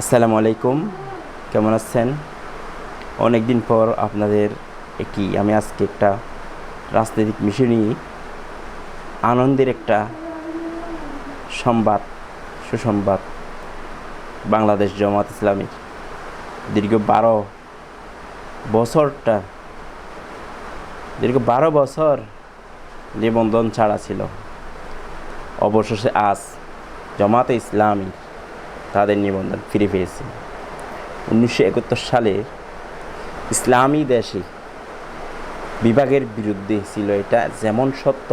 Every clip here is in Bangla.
আসসালামু আলাইকুম। কেমন আছেন? অনেক দিন পর আপনাদের একটি, আমি আজকে একটা রাজনৈতিক মিশনই আনন্দের একটা সংবাদ, সুসংবাদ বাংলাদেশ জামাত ইসলামীর দীর্ঘ বারো বছরটা, দীর্ঘ বারো বছর নিবন্ধন ছাড়া ছিল। অবশেষে আজ জামাতে ইসলামী তাদের নিবন্ধন ফিরে পেয়েছে। উনিশশো একাত্তর সালে ইসলামী দেশে বিভাগের বিরুদ্ধে ছিল এটা যেমন সত্য,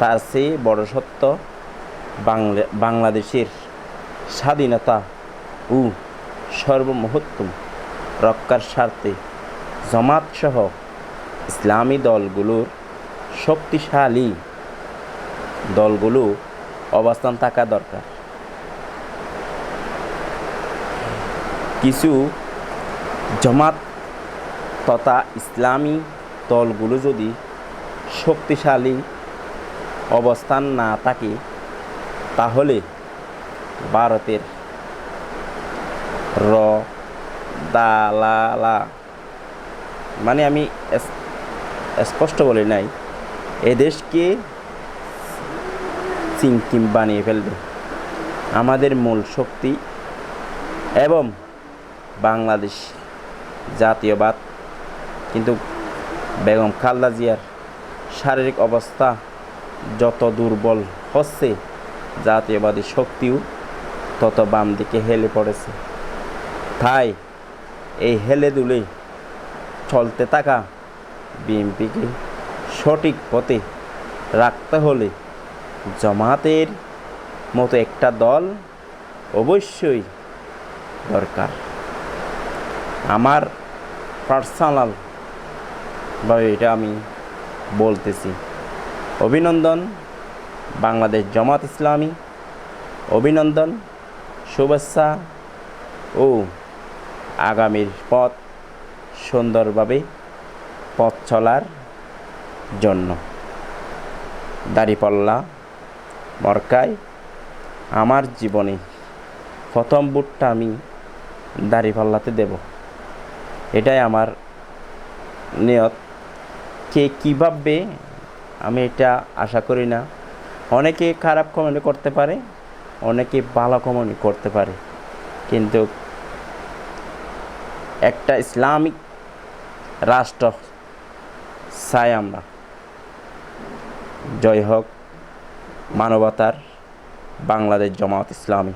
তার চেয়ে বড় সত্য, বাংলা, বাংলাদেশের স্বাধীনতা ও সর্বমহত্তম রক্ষার স্বার্থে জমাতসহ ইসলামী দলগুলোর শক্তিশালী দলগুলো অবস্থান থাকা দরকার। কিছু জমাত তথা ইসলামী দলগুলো যদি শক্তিশালী অবস্থান না থাকে, তাহলে ভারতের র দালালা মানে আমি স্পষ্ট বলি নাই এদেশকে চিংকিম বানিয়ে ফেলবে। আমাদের মূল শক্তি এবং বাংলাদেশ জাতীয়বাদ। কিন্তু বেগম খালদা জিয়ার শারীরিক অবস্থা যত দুর্বল হচ্ছে, জাতীয়বাদী শক্তিও তত বাম দিকে হেলে পড়েছে। তাই এই হেলে দুলে চলতে থাকা বিএনপিকে সঠিক পথে রাখতে হলে জমাতের মতো একটা দল অবশ্যই দরকার। আমার পার্সোনাল ভাবে এটা আমি বলতেছি। অভিনন্দন বাংলাদেশ জামাত ইসলামী। অভিনন্দন, শুভেচ্ছা ও আগামীর পথ সুন্দরভাবে পথ চলার জন্য। দাড়িপাল্লা মরকায় আমার জীবনে প্রথম বুটটা আমি দাড়িপাল্লাতে দেব। এটাই আমার নিয়ত। কে কী ভাববে, আমি এটা আশা করি না। অনেকে খারাপ কমেন্ট করতে পারে, অনেকে ভালো কমেন্ট করতে পারে। কিন্তু একটা ইসলামিক রাষ্ট্র চাই আমরা। জয় হোক মানবতার বাংলাদেশ জমাত ইসলামী।